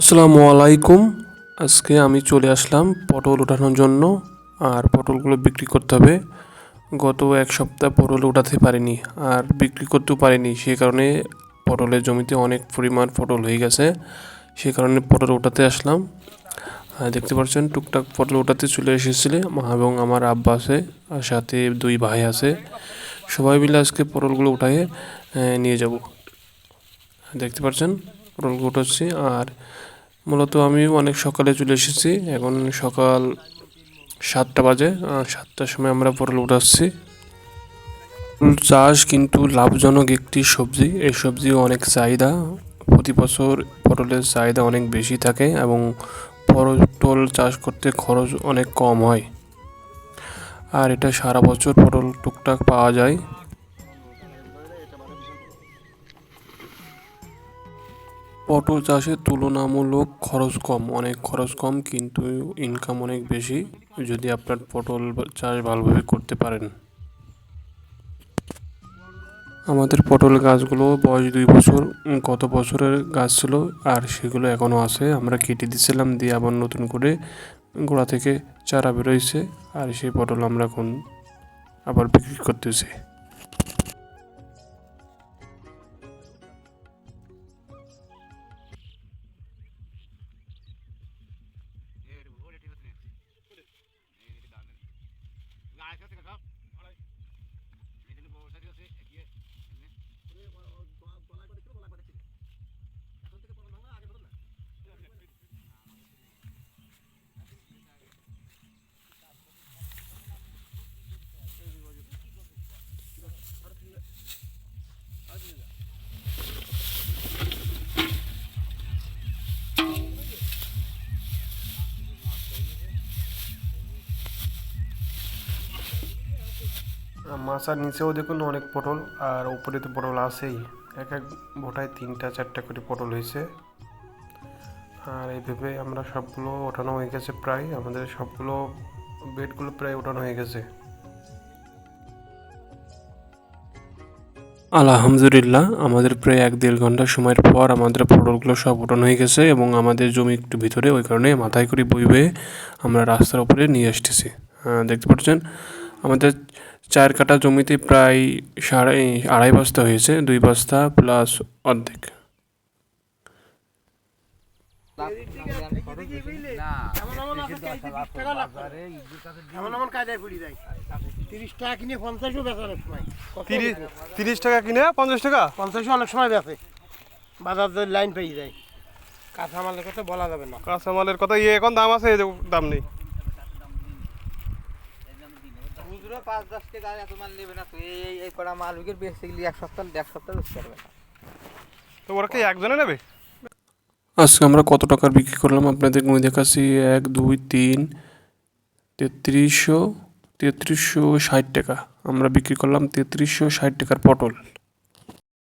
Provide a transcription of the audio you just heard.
আসসালামু আলাইকুম। আজকে আমি চলে আসলাম পটল ওঠানোর জন্য আর পটলগুলো বিক্রি করতে হবে। গত এক সপ্তাহ পটল উঠাতে পারিনি আর বিক্রি করতেও পারিনি। সে কারণে পটলের জমিতে অনেক পরিমাণ পটল হয়ে গেছে। সে কারণে পটল উঠাতে আসলাম। আর দেখতে পাচ্ছেন টুকটাক পটল উঠাতে চলে এসেছিলে। মা এবং আমার আব্বা আছে আর সাথে দুই ভাই আছে। সবাই মিলে আজকে পটলগুলো উঠায়ে নিয়ে যাব। দেখতে পাচ্ছেন পটলগুলো উঠাচ্ছি আর মূলত আমি অনেক সকালে চলে এসেছি, এখন সকাল সাতটা বাজে সাতটার সময় আমরা পটল উঠাচ্ছি চাষ কিন্তু লাভজনক একটি সবজি, এই সবজি অনেক চাহিদা। প্রতি বছর পটলের চাহিদা অনেক বেশি থাকে এবং পটল চাষ করতে খরচ অনেক কম হয়। আর এটা সারা বছর পটল টুকটাক পাওয়া যায়। পটল চাষে তুলনামূলক খরচ কম, অনেক খরচ কম, কিন্তু ইনকাম অনেক বেশি যদি আপনার পটল চাষ ভালোভাবে করতে পারেন। আমাদের পটল গাছগুলো বয়স দুই বছর গত বছরের গাছ ছিল আর সেগুলো এখনও আছে। আমরা কেটে দিয়েছিলাম, দিয়ে আবার নতুন করে গোড়া থেকে চারা বেরোইছে আর সেই পটল আমরা এখন আবার বিক্রি করতেছি। ายครับสิครับ মাছার নিচেও দেখুন অনেক পটল, আর উপরে তো পটল আছেই। এক এক বোটায় তিনটা, চারটা করে পটল হয়েছে। আর এইভাবে আমরা সবগুলো ওঠানো হয়ে গেছে প্রায়। আমাদের সবগুলো বেডগুলো প্রায় ওঠানো হয়ে গেছে। আলহামদুলিল্লাহ, আমাদের প্রায় এক দেড় ঘণ্টা সময়ের পর আমাদের পটলগুলো সব ওঠানো হয়ে গেছে এবং আমাদের জমি একটু ভিতরে, ওই কারণে মাথায় করে বই বয়ে আমরা রাস্তার উপরে নিয়ে আসতেছি। দেখতে পাচ্ছেন? আমাদের চার কাটা জমিতে প্রায় সাড়ে আড়াই বস্তা হয়েছে দুই বস্তা প্লাস অর্ধেক। তিরিশ টাকা কিনে পঞ্চাশ টাকা? পঞ্চাশও অনেক সময় বেচে। বাজার লাইন পেয়ে যায়। কাঁচা মালের কথা বলা যাবে না। কাঁচামালের কথা ইয়ে এখন দাম আছে দাম নেই। পাঁচ দশ টাকা এত মাল নেবে না তো এই এই- করা মাল উইকেট বেচতে এক সপ্তাহ এক সপ্তাহ বেশি পারবে না। তো ওরা কি একজনে নেবে? আজকে আমরা কত টাকার বিক্রি করলাম আপনাদের গুণে দেখাচ্ছি এক দুই তিন তেত্রিশশো তেত্রিশশো ষাট টাকা। আমরা বিক্রি করলাম তেত্রিশশো ষাট টাকার পটল।